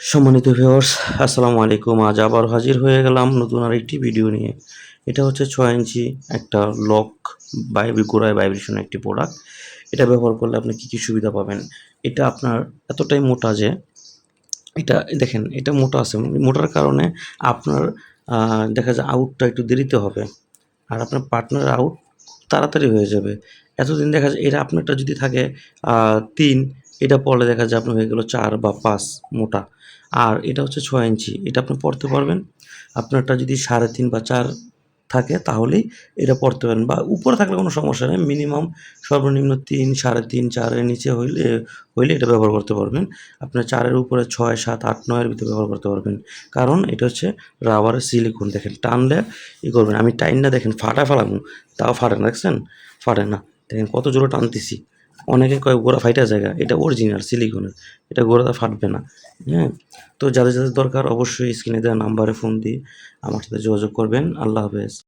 সম্মানিত ভিউয়ার্স আসসালামু আলাইকুম। আজ আবার হাজির হয়ে গেলাম নতুন আরেকটি ভিডিও নিয়ে। এটা হচ্ছে ছয় ইঞ্চি একটা লক বাইবি গোড়ায় ভাইব্রেশন একটি প্রোডাক্ট এটা ব্যবহার করলে আপনি কী কী সুবিধা পাবেন? এটা আপনার এতটাই মোটা যে, এটা দেখেন, এটা মোটা আছে। মোটার কারণে আপনার দেখা যায় আউটটা একটু দেরিতে হবে। আর আপনার পার্টনার আউট তাড়াতাড়ি হয়ে যাবে। এতদিন দেখা যায় এটা আপনারটা যদি থাকে তিন, এটা পড়লে দেখা যায় আপনার হয়ে গেল চার বা পাঁচ মোটা। আর এটা হচ্ছে ছয় ইঞ্চি। এটা আপনি পড়তে পারবেন। আপনারটা যদি সাড়ে তিন বা চার থাকে তাহলেই এটা পড়তে পারেন বা উপরে থাকলে কোনো সমস্যা নেই। মিনিমাম সর্বনিম্ন তিন, সাড়ে তিন, চারের নিচে হইলে হইলে এটা ব্যবহার করতে পারবেন। আপনার চারের উপরে ছয়, সাত, আট, নয়ের ভিতরে ব্যবহার করতে পারবেন। কারণ এটা হচ্ছে রাবারের সিলিকন দেখেন, টানলে ই করবেন। আমি টাইন না দেখেন, ফাটা ফেলামু, তাও ফাটে না, দেখছেন? ফাটে না। দেখেন, কত জোরে টানতেছি। অনেকে কয় গোড়া ফাইটা জায়গা, এটা অরিজিনাল সিলিকনের এটা গোড়াটা ফাটবে না। হ্যাঁ? তো যাদের যাদের দরকার অবশ্যই স্ক্রিনে দেওয়া নাম্বারে ফোন দিয়ে আমার সাথে যোগাযোগ করবেন। আল্লাহ হাফেজ।